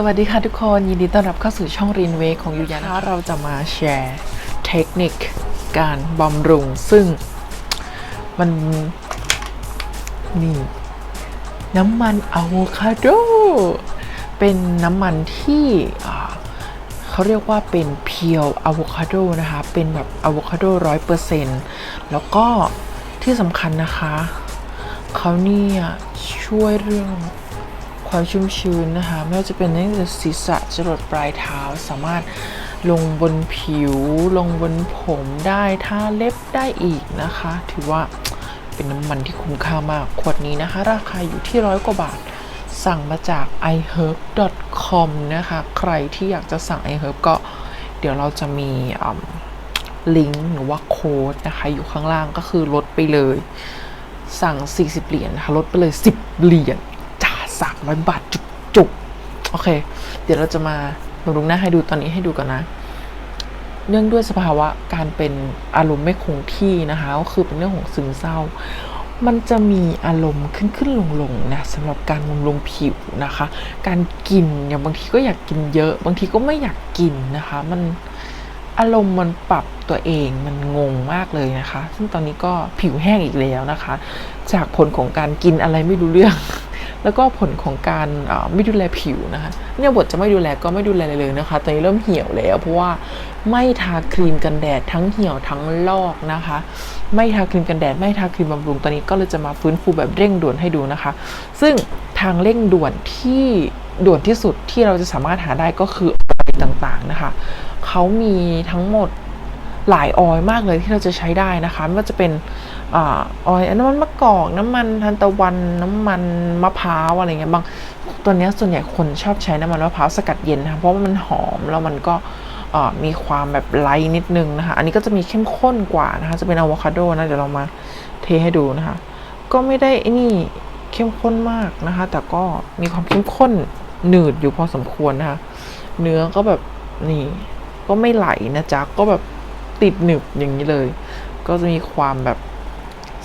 สวัสดีค่ะทุกคนยินดีต้อนรับเข้าสู่ช่องรีนเวของยูยานะคะเราจะมาแชร์เทคนิคการบำรุง ซึ่งมันนี่น้ำมันอะโวคาโด เป็นน้ำมันที่อ่าเขาเรียกว่าเป็นเพียวอะโวคาโดนะคะ เป็นแบบอะโวคาโดร้อยเปอร์เซ็นต์แล้วก็ที่สำคัญนะคะ เขาเนี่ยช่วยเรื่อง ความชุ่มชื้นนะคะไม่ว่าจะเป็นตั้งแต่ศีรษะจรดปลายเท้าสามารถลงบนผิว ลงบนผมได้ทาเล็บได้อีกนะคะ ถือว่าเป็นน้ำมันที่คุ้มค่ามาก ขวดนี้นะคะ ราคาอยู่ที่ร้อยกว่าบาท สั่งมาจาก iherb.com นะคะ ใครที่อยากจะสั่ง iherb ก็เดี๋ยวเราจะมีลิงก์หรือว่าโค้ดนะคะ อยู่ข้างล่างก็คือลดไปเลย สั่ง 40 เหรียญนะคะลดไปเลย 10 เหรียญ 300 บาทจุกๆ โอเค เดี๋ยวเราจะมาบำรุงหน้าให้ดูตอนนี้ให้ดูก่อนนะ เนื่องด้วยสภาวะการเป็นอารมณ์ไม่คงที่นะคะก็คือเป็นเรื่องของซึมเศร้า มันจะมีอารมณ์ขึ้นขึ้นลงลงนะสำหรับการบำรุงผิวนะคะ การกินอย่างบางทีก็อยากกินเยอะ บางทีก็ไม่อยากกินนะคะ มันอารมณ์มันปรับตัวเองมันงงมากเลยนะคะ ซึ่งตอนนี้ก็ผิวแห้งอีกแล้วนะคะ จากผลของการกินอะไรไม่รู้เรื่อง แล้วก็ผลของการไม่ดูแลผิวนะคะเนี่ยบทจะไม่ดูแลก็ไม่ดูแลเลยนะคะ ตอนนี้เริ่มเหี่ยวแล้ว เพราะว่าไม่ทาครีมกันแดดทั้งเหี่ยวทั้งลอกนะคะ ไม่ทาครีมกันแดด ไม่ทาครีมบำรุงตอนนี้ก็เลยจะมาฟื้นฟูแบบเร่งด่วนให้ดูนะคะ ซึ่งทางเร่งด่วนที่ด่วนที่สุดที่เราจะสามารถหาได้ก็คือออยล์ต่างๆนะคะ เขามีทั้งหมด หลายออยล์มากเลยที่เราจะใช้ได้นะคะไม่ว่าจะเป็นออยล์น้ำมันมะกอกน้ำมันทานตะวันน้ำมันมะพร้าวอะไรเงี้ยบางตัวเนี้ยส่วนใหญ่คนชอบใช้น้ำมันมะพร้าวสกัดเย็นนะคะเพราะว่ามันหอมแล้วมันก็มีความแบบไลท์นิดนึงนะคะ อันนี้ก็จะมีเข้มข้นกว่านะคะ จะเป็นอะโวคาโดนะ เดี๋ยวเรามาเทให้ดูนะคะ ก็ไม่ได้นี่เข้มข้นมากนะคะ แต่ก็มีความเข้มข้นหนืดอยู่พอสมควรนะคะ เนื้อก็แบบนี่ก็ไม่ไหลนะจ๊ะ ก็แบบ ติดหนึบอย่างนี้เลย ก็จะมีความแบบ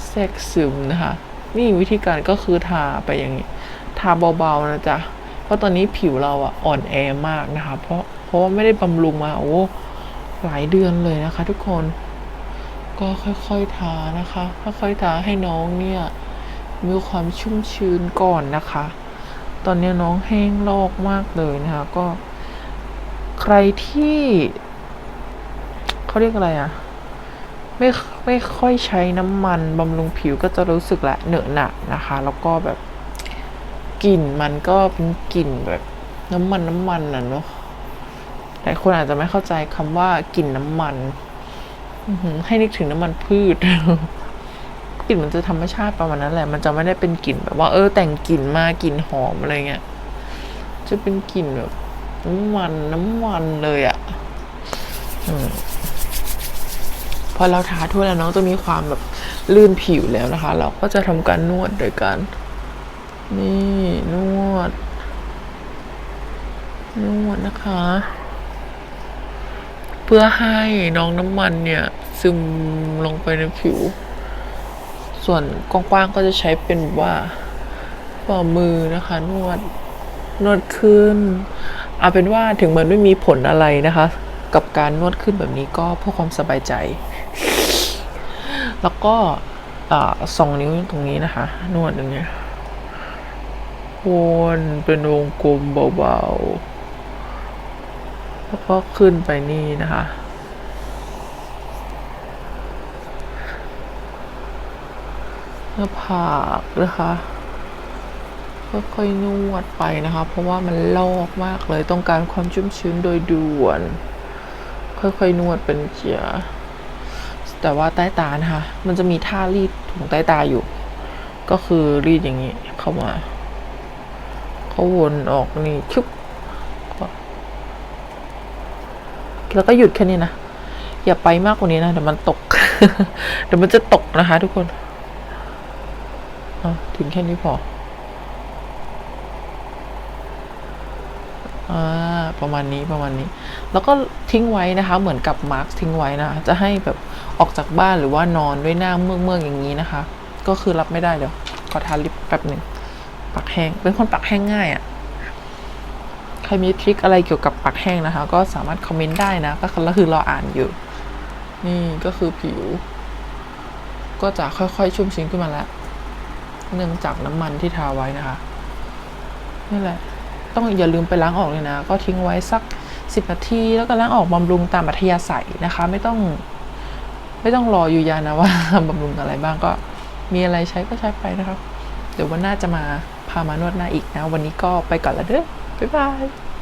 แทรกซึมนะคะ นี่วิธีการก็คือทาไปอย่างนี้ ทาเบาๆนะจ๊ะ เพราะตอนนี้ผิวเราอะอ่อนแอมากนะคะ เพราะเพราะว่าไม่ได้บำรุงมาโอ้หลายเดือนเลยนะคะ ทุกคน ก็ค่อยๆทานะคะค่อยๆทาให้น้องเนี่ยมีความชุ่มชื้นก่อนนะคะ ตอนนี้น้องแห้งลอกมากเลยนะคะ ก็ใครที่ เขาเรียกอะไรอะไม่ไม่ค่อยใช้น้ำมันบำรุงผิวก็จะรู้สึกแหละเหนอะหนะนะคะ แล้วก็แบบกลิ่นมันก็เป็นกลิ่นแบบน้ำมันน้ำมันน่ะเนาะหลายคนอาจจะไม่เข้าใจคำว่ากลิ่นน้ำมันให้นึกถึงน้ำมันพืชกลิ่นมันจะธรรมชาติประมาณนั้นแหละ มันจะไม่ได้เป็นกลิ่นแบบว่าเออแต่งกลิ่นมากลิ่นหอมอะไรเงี้ย จะเป็นกลิ่นแบบน้ำมันน้ำมันเลยอะ่ะ อืมพอเราทาทั่วแล้วน้องจะมีความแบบลื่นผิวแล้วนะคะ เราก็จะทำการนวดโดยการนี่นวด นวดนะคะ เพื่อให้น้องน้ำมันเนี่ย ซึมลงไปในผิว ส่วนกว้างๆก็จะใช้เป็นบบว่าฝ่ามือนะคะ นวดนวดขึ้น เอาเป็นว่าถึงมันไม่มีผลอะไรนะคะ กับการนวดขึ้นแบบนี้ก็เพื่อความสบายใจ แล้วก็สองนิ้วตรงนี้นะคะ นวดอย่างเงี้ยวนเป็นวงกลมเบาๆ แล้วก็ขึ้นไปนี่นะคะ หน้าผากนะคะค่อยๆนวดไปนะคะ เพราะว่ามันลอกมากเลยต้องการความชุ่มชื้นโดยด่วน ค่อยๆนวดเป็นเจีย แต่ว่าใต้ตานะคะ มันจะมีท่ารีดถุงใต้ตาอยู่ ก็คือรีดอย่างนี้เข้ามา เขาวนออกนี่ชุบแล้วก็หยุดแค่นี้นะ อย่าไปมากกว่านี้นะเดี๋ยวมันตก เดี๋ยวมันจะตกนะคะ ทุกคนถึงแค่นี้พอ อ่า ประมาณนี้ประมาณนี้ แล้วก็ทิ้งไว้นะคะ เหมือนกับมาร์กทิ้งไว้นะจะให้แบบออกจากบ้านหรือว่านอนด้วยหน้าเมือกเมือกอย่างนี้นะคะ ก็คือรับไม่ได้เดี๋ยวขอทาลิปแป๊บหนึ่งปากแห้ง เป็นคนปากแห้งง่ายอะ่ะขรมีทริคอะไรเกี่ยวกับปากแห้งนะคะ ก็สามารถคอมเมนต์ได้นะก็คือคือรออ่านอยู่ นี่ก็คือผิว ก็จะค่อยๆชุ่มชื้นขึ้นมาแล้วเนื่องจากน้ำมันที่ทาไว้นะคะนี่แหละ ต้องอย่าลืมไปล้างออกเลยนะ ก็ทิ้งไว้สักสิบนาที แล้วก็ล้างออกบำรุงตามอัธยาศัยนะคะ ไม่ต้อง ไม่ต้องรออยู่ยานะว่าบำรุงอะไรบ้างก็มีอะไรใช้ก็ใช้ไปนะครับ เดี๋ยววันหน้าจะมาพามานวดหน้าอีกนะ วันนี้ก็ไปก่อนละเด้อบ๊ายบาย